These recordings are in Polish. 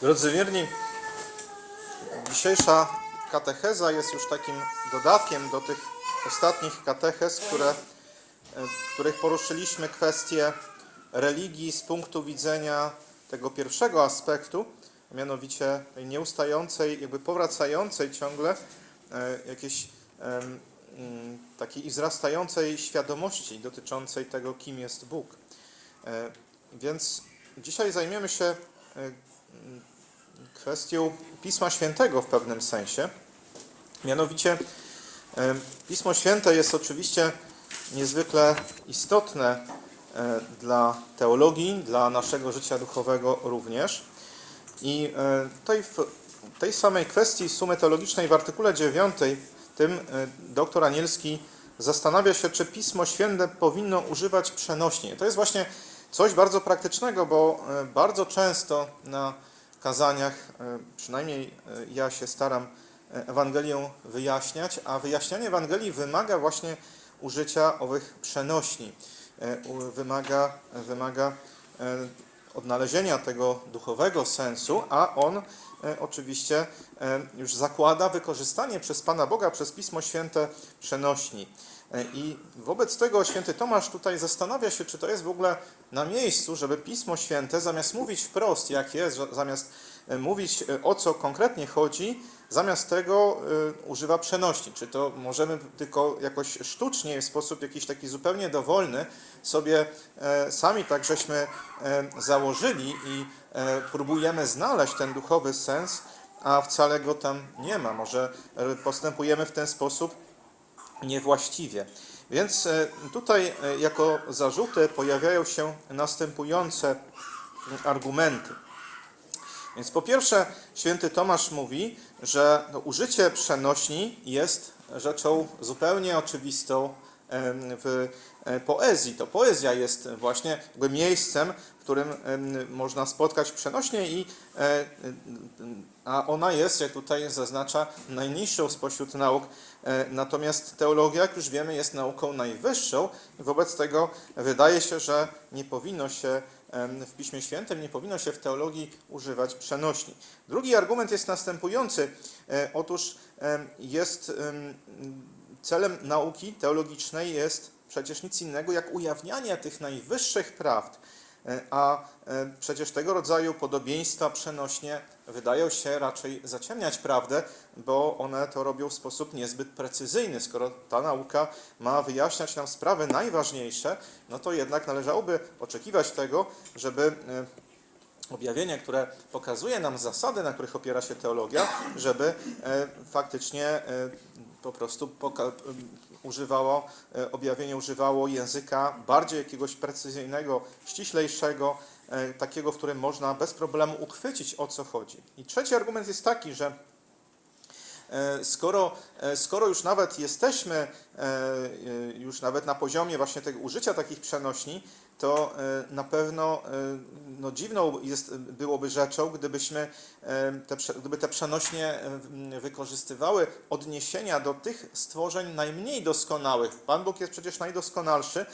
Drodzy wierni, dzisiejsza katecheza jest już takim dodatkiem do tych ostatnich katechez, które, w których poruszyliśmy kwestię religii z punktu widzenia tego pierwszego aspektu, mianowicie tej nieustającej, jakby powracającej ciągle e, jakiejś mm, takiej wzrastającej świadomości dotyczącej tego, kim jest Bóg. E, Więc dzisiaj zajmiemy się e, kwestią Pisma Świętego w pewnym sensie. Mianowicie Pismo Święte jest oczywiście niezwykle istotne e, dla teologii, dla naszego życia duchowego również. I e, w tej samej kwestii sumy teologicznej w artykule 9 tym e, doktor Anielski zastanawia się, czy Pismo Święte powinno używać przenośnie. To jest właśnie coś bardzo praktycznego, bo bardzo często na kazaniach, e, przynajmniej e, ja się staram e, Ewangelię wyjaśniać, a wyjaśnianie Ewangelii wymaga właśnie użycia owych przenośni. Wymaga, wymaga odnalezienia tego duchowego sensu, a on oczywiście już zakłada wykorzystanie przez Pana Boga, przez Pismo Święte przenośni. E, I wobec tego święty Tomasz tutaj zastanawia się, czy to jest w ogóle na miejscu, żeby Pismo Święte zamiast mówić wprost, jak jest, zamiast e, mówić e, o co konkretnie chodzi, zamiast tego używa przenośni. Czy to możemy tylko jakoś sztucznie, w sposób jakiś taki zupełnie dowolny sobie sami tak żeśmy założyli i próbujemy znaleźć ten duchowy sens, a wcale go tam nie ma. Może postępujemy w ten sposób niewłaściwie. Więc e, tutaj e, jako zarzuty pojawiają się następujące argumenty. Więc po pierwsze, święty Tomasz mówi, że no, użycie przenośni jest rzeczą zupełnie oczywistą w e, poezji. To poezja jest właśnie miejscem, którym można spotkać przenośnie i e, a ona jest, jak tutaj zaznacza, najniższą spośród nauk. E, Natomiast teologia, jak już wiemy, jest nauką najwyższą. i Wobec tego wydaje się, że nie powinno się w Piśmie Świętym, nie powinno się w teologii używać przenośni. Drugi argument jest następujący. E, Otóż jest em, celem nauki teologicznej jest przecież nic innego jak ujawnianie tych najwyższych prawd. E, A e, przecież tego rodzaju podobieństwa przenośnie wydają się raczej zaciemniać prawdę, bo one to robią w sposób niezbyt precyzyjny. Skoro ta nauka ma wyjaśniać nam sprawy najważniejsze, no to jednak należałoby oczekiwać tego, żeby e, objawienie, które pokazuje nam zasady, na których opiera się teologia, żeby faktycznie po prostu używało, e, objawienie używało języka bardziej jakiegoś precyzyjnego, ściślejszego, e, takiego, w którym można bez problemu uchwycić o co chodzi. I trzeci argument jest taki, że E, Skoro, skoro już nawet jesteśmy już nawet na poziomie właśnie tego użycia takich przenośni, to e, na pewno e, no, dziwną jest, byłoby rzeczą, gdybyśmy e, te, gdyby te przenośnie wykorzystywały odniesienia do tych stworzeń najmniej doskonałych. Pan Bóg jest przecież najdoskonalszy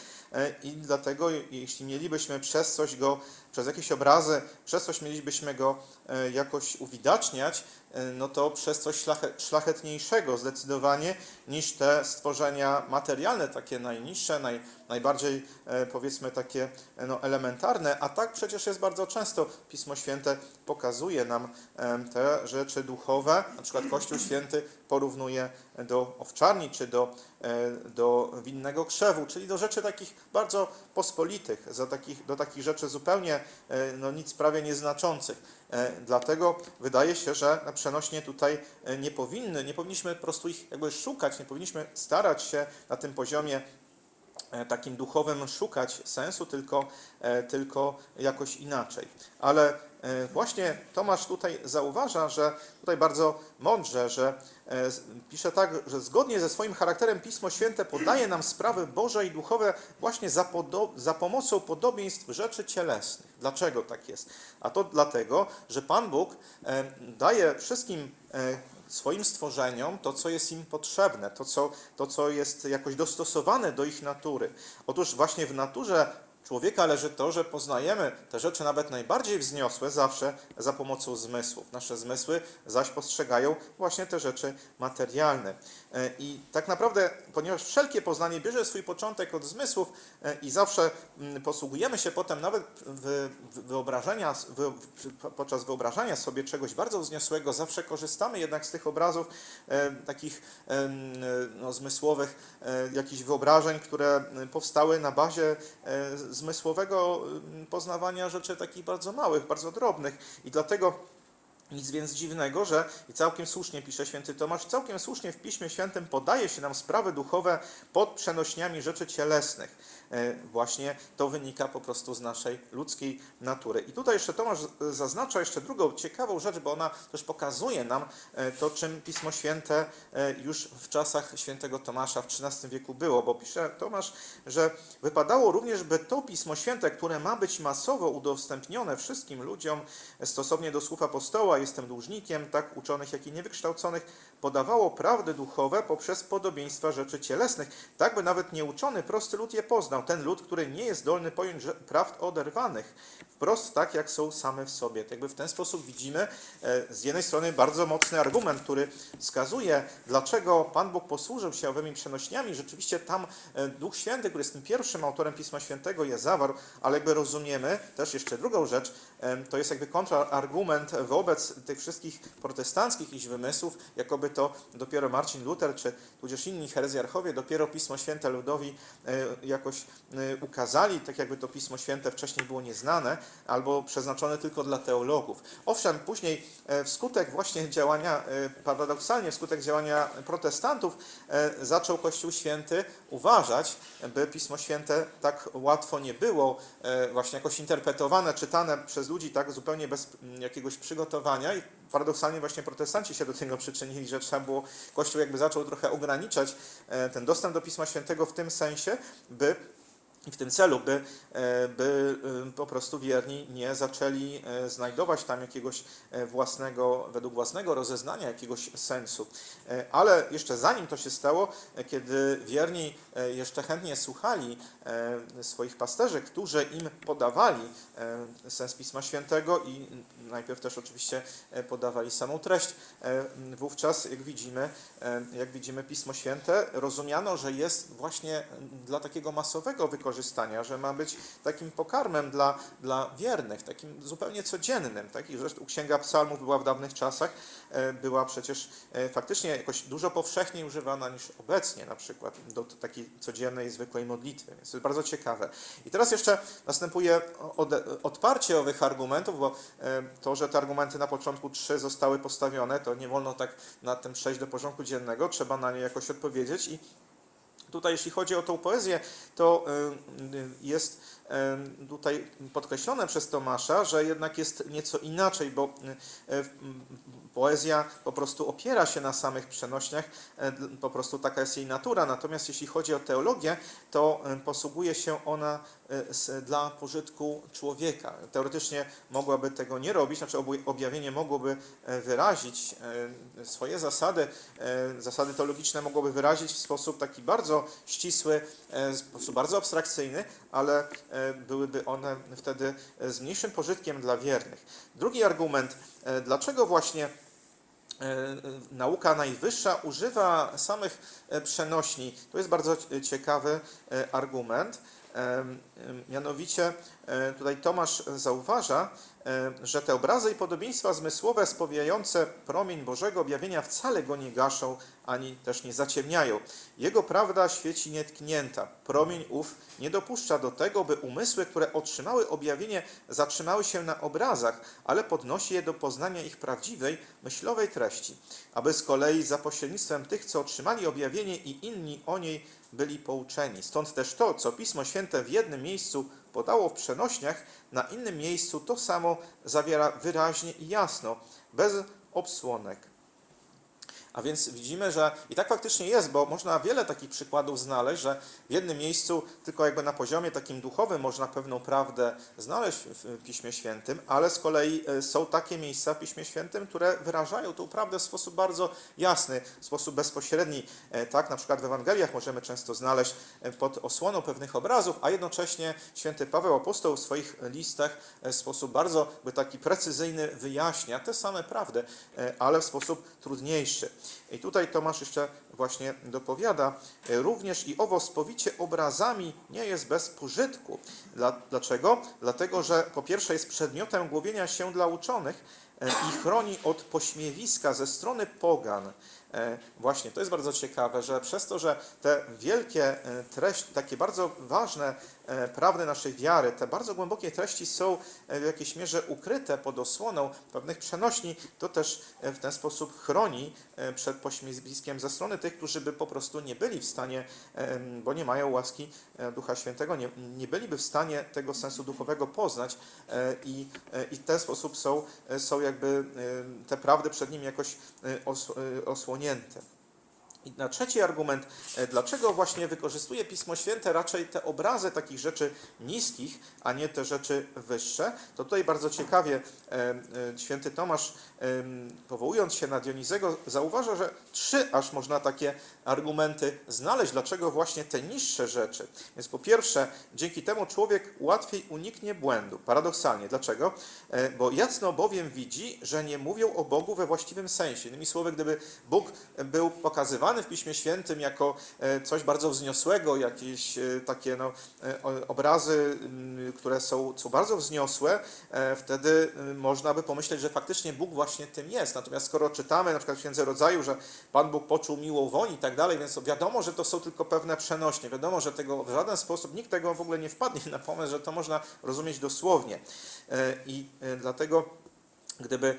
i dlatego jeśli mielibyśmy przez coś go, przez jakieś obrazy, przez coś mielibyśmy go e, jakoś uwidaczniać, e, no to przez coś szlache- szlachetniejszego zdecydowanie niż te stworzenia materialne, takie najniższe, naj, najbardziej e, powiedzmy takie no, elementarne, a tak przecież jest bardzo często. Pismo Święte pokazuje nam te rzeczy duchowe, na przykład Kościół Święty porównuje do owczarni, czy do, do winnego krzewu, czyli do rzeczy takich bardzo pospolitych, takich, do takich rzeczy zupełnie e, no, nic prawie nieznaczących. E, Dlatego wydaje się, że przenośnie tutaj e, nie powinny, nie powinniśmy po prostu ich jakby szukać, nie powinniśmy starać się na tym poziomie e, takim duchowym szukać sensu, tylko, e, tylko jakoś inaczej. Ale e, właśnie Tomasz tutaj zauważa, że tutaj bardzo mądrze, że e, pisze tak, że zgodnie ze swoim charakterem Pismo Święte podaje nam sprawy Boże i duchowe właśnie za, za pomocą podobieństw rzeczy cielesnych. Dlaczego tak jest? A to dlatego, że Pan Bóg e, daje wszystkim e, swoim stworzeniom to, co jest im potrzebne, to co, to, co jest jakoś dostosowane do ich natury. Otóż właśnie w naturze człowieka leży to, że poznajemy te rzeczy nawet najbardziej wzniosłe zawsze za pomocą zmysłów. Nasze zmysły zaś postrzegają właśnie te rzeczy materialne. E, I tak naprawdę, ponieważ wszelkie poznanie bierze swój początek od zmysłów e, i zawsze mm, posługujemy się potem nawet wyobrażenia, podczas wyobrażania sobie czegoś bardzo wzniosłego, zawsze korzystamy jednak z tych obrazów e, takich no, zmysłowych, jakichś wyobrażeń, które powstały na bazie zmysłowego poznawania rzeczy takich bardzo małych, bardzo drobnych i dlatego nic więc dziwnego, że i całkiem słusznie pisze święty Tomasz, całkiem słusznie w Piśmie Świętym podaje się nam sprawy duchowe pod przenośniami rzeczy cielesnych. E, Właśnie to wynika po prostu z naszej ludzkiej natury. I tutaj jeszcze Tomasz zaznacza jeszcze drugą ciekawą rzecz, bo ona też pokazuje nam e, to, czym Pismo Święte e, już w czasach świętego Tomasza w XIII wieku było, bo pisze Tomasz, że wypadało również, by to Pismo Święte, które ma być masowo udostępnione wszystkim ludziom stosownie do słów apostoła, jestem dłużnikiem, tak uczonych, jak i niewykształconych, podawało prawdy duchowe poprzez podobieństwa rzeczy cielesnych, tak by nawet nieuczony, prosty lud je poznał, ten lud, który nie jest zdolny pojąć prawd oderwanych, wprost tak, jak są same w sobie. Tak jakby w ten sposób widzimy e, z jednej strony bardzo mocny argument, który wskazuje, dlaczego Pan Bóg posłużył się owymi przenośniami. Rzeczywiście tam e, Duch Święty, który jest tym pierwszym autorem Pisma Świętego, je zawarł, ale jakby rozumiemy też jeszcze drugą rzecz, e, to jest jakby kontrargument wobec tych wszystkich protestanckich iż wymysłów, jakoby to dopiero Marcin Luther, czy tudzież inni herezjarchowie dopiero Pismo Święte ludowi jakoś ukazali, tak jakby to Pismo Święte wcześniej było nieznane, albo przeznaczone tylko dla teologów. Owszem, później e, wskutek właśnie działania, e, paradoksalnie wskutek działania protestantów, e, zaczął Kościół Święty uważać, by Pismo Święte tak łatwo nie było właśnie jakoś interpretowane, czytane przez ludzi tak zupełnie bez jakiegoś przygotowania i paradoksalnie właśnie protestanci się do tego przyczynili, że trzeba było, Kościół jakby zaczął trochę ograniczać ten dostęp do Pisma Świętego w tym sensie, by i w tym celu, by, e, by e, po prostu wierni nie zaczęli e, znajdować tam jakiegoś własnego, według własnego rozeznania jakiegoś sensu. Ale jeszcze zanim to się stało, kiedy wierni jeszcze chętnie słuchali e, swoich pasterzy, którzy im podawali e, sens Pisma Świętego i najpierw też oczywiście e, podawali samą treść, e, wówczas, jak widzimy, e, jak widzimy Pismo Święte, rozumiano, że jest właśnie dla takiego masowego wykorzystania, że ma być takim pokarmem dla, dla wiernych, takim zupełnie codziennym. Tak? I zresztą Księga Psalmów była w dawnych czasach, e, była przecież e, faktycznie jakoś dużo powszechniej używana niż obecnie, na przykład do t- takiej codziennej, zwykłej modlitwy. Więc to jest bardzo ciekawe. I teraz jeszcze następuje odparcie owych argumentów, bo to, że te argumenty na początku trzy zostały postawione, to nie wolno tak nad tym przejść do porządku dziennego, trzeba na nie jakoś odpowiedzieć i Tutaj, jeśli chodzi o tą poezję, to jest tutaj podkreślone przez Tomasza, że jednak jest nieco inaczej, bo poezja po prostu opiera się na samych przenośniach, po prostu taka jest jej natura. Natomiast jeśli chodzi o teologię, to posługuje się ona s- dla pożytku człowieka. Teoretycznie mogłaby tego nie robić, znaczy objawienie mogłoby e, wyrazić e, swoje zasady, e, zasady teologiczne mogłoby wyrazić w sposób taki bardzo ścisły, e, w sposób bardzo abstrakcyjny, ale e, byłyby one wtedy e, z mniejszym pożytkiem dla wiernych. Drugi argument, e, dlaczego właśnie nauka najwyższa używa samych przenośni. To jest bardzo ciekawy argument. Mianowicie tutaj Tomasz zauważa, że te obrazy i podobieństwa zmysłowe spowijające promień Bożego objawienia wcale go nie gaszą, ani też nie zaciemniają. Jego prawda świeci nietknięta. Promień ów nie dopuszcza do tego, by umysły, które otrzymały objawienie, zatrzymały się na obrazach, ale podnosi je do poznania ich prawdziwej, myślowej treści, aby z kolei za pośrednictwem tych, co otrzymali objawienie i inni o niej byli pouczeni. Stąd też to, co Pismo Święte w jednym miejscu podało w przenośniach, na innym miejscu to samo zawiera wyraźnie i jasno, bez obsłonek. A więc widzimy, że i tak faktycznie jest, bo można wiele takich przykładów znaleźć, że w jednym miejscu tylko jakby na poziomie takim duchowym można pewną prawdę znaleźć w Piśmie Świętym, ale z kolei e, są takie miejsca w Piśmie Świętym, które wyrażają tą prawdę w sposób bardzo jasny, w sposób bezpośredni. E, Tak, na przykład w Ewangeliach możemy często znaleźć e, pod osłoną pewnych obrazów, a jednocześnie święty Paweł Apostoł w swoich listach w sposób bardzo by taki precyzyjny wyjaśnia te same prawdy, ale w sposób trudniejszy. I tutaj Tomasz jeszcze właśnie dopowiada, e, również i owo spowicie obrazami nie jest bez pożytku. Dla, dlaczego? Dlatego, że po pierwsze jest przedmiotem głowienia się dla uczonych e, i chroni od pośmiewiska ze strony pogan. E, Właśnie, to jest bardzo ciekawe, że przez to, że te wielkie e, treści, takie bardzo ważne e, prawdy naszej wiary, te bardzo głębokie treści są w jakiejś mierze ukryte pod osłoną pewnych przenośni, to też w ten sposób chroni przed pośmiewiskiem ze strony tych, którzy by po prostu nie byli w stanie, bo nie mają łaski Ducha Świętego, nie, nie byliby w stanie tego sensu duchowego poznać i, i w ten sposób są, są jakby te prawdy przed nim jakoś e, poniente. I na trzeci argument, e, dlaczego właśnie wykorzystuje Pismo Święte raczej te obrazy takich rzeczy niskich, a nie te rzeczy wyższe, to tutaj bardzo ciekawie e, e, święty Tomasz, powołując się na Dionizego, zauważa, że trzy aż można takie argumenty znaleźć, dlaczego właśnie te niższe rzeczy. Więc po pierwsze, dzięki temu człowiek łatwiej uniknie błędu. Paradoksalnie. Dlaczego? Bo jasno bowiem widzi, że nie mówią o Bogu we właściwym sensie. Innymi słowy, gdyby Bóg był pokazywany w Piśmie Świętym jako e, coś bardzo wzniosłego, jakieś e, takie no, e, obrazy, mm, które są, są bardzo wzniosłe, wtedy można by pomyśleć, że faktycznie Bóg właśnie tym jest. Natomiast skoro czytamy na przykład w Księdze Rodzaju, że Pan Bóg poczuł miłą woń i tak dalej, więc wiadomo, że to są tylko pewne przenośnie. Wiadomo, że tego w żaden sposób nikt tego w ogóle nie wpadnie na pomysł, że to można rozumieć dosłownie. I dlatego Gdyby,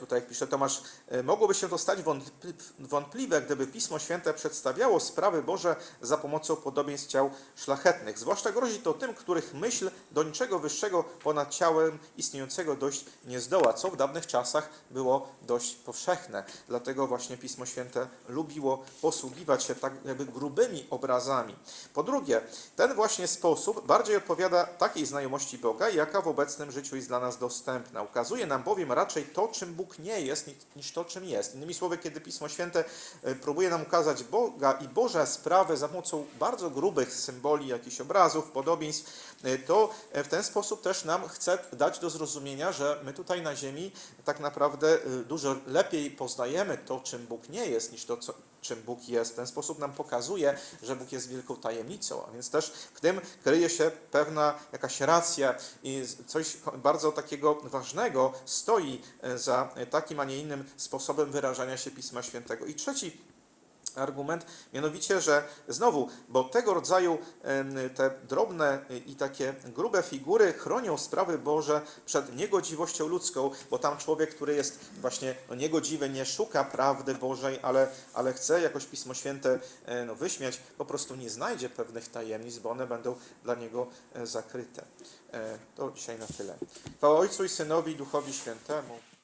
tutaj jak pisze Tomasz, e, mogłoby się to stać wątpli- wątpliwe, gdyby Pismo Święte przedstawiało sprawy Boże za pomocą podobieństw ciał szlachetnych. Zwłaszcza grozi to tym, których myśl do niczego wyższego ponad ciałem istniejącego dojść nie zdoła, co w dawnych czasach było dość powszechne. Dlatego właśnie Pismo Święte lubiło posługiwać się tak jakby grubymi obrazami. Po drugie, ten właśnie sposób bardziej odpowiada takiej znajomości Boga, jaka w obecnym życiu jest dla nas dostępna. Ukazuje nam bowiem raczej to, czym Bóg nie jest, ni- niż to, czym jest. Innymi słowy, kiedy Pismo Święte e, próbuje nam ukazać Boga i Boże sprawy za pomocą bardzo grubych symboli, jakichś obrazów, podobieństw, e, to e, w ten sposób też nam chce dać do zrozumienia, że my tutaj na ziemi tak naprawdę dużo lepiej poznajemy to, czym Bóg nie jest, niż to, co, czym Bóg jest. W ten sposób nam pokazuje, że Bóg jest wielką tajemnicą, a więc też w tym kryje się pewna jakaś racja i coś bardzo takiego ważnego stoi e, za takim, a nie innym sposobem wyrażania się Pisma Świętego. I trzeci argument, mianowicie, że znowu, bo tego rodzaju te drobne i takie grube figury chronią sprawy Boże przed niegodziwością ludzką, bo tam człowiek, który jest właśnie no, niegodziwy, nie szuka prawdy Bożej, ale, ale chce jakoś Pismo Święte e, no, wyśmiać, po prostu nie znajdzie pewnych tajemnic, bo one będą dla niego e, zakryte. E, To dzisiaj na tyle. Chwała Ojcu i Synowi Duchowi Świętemu.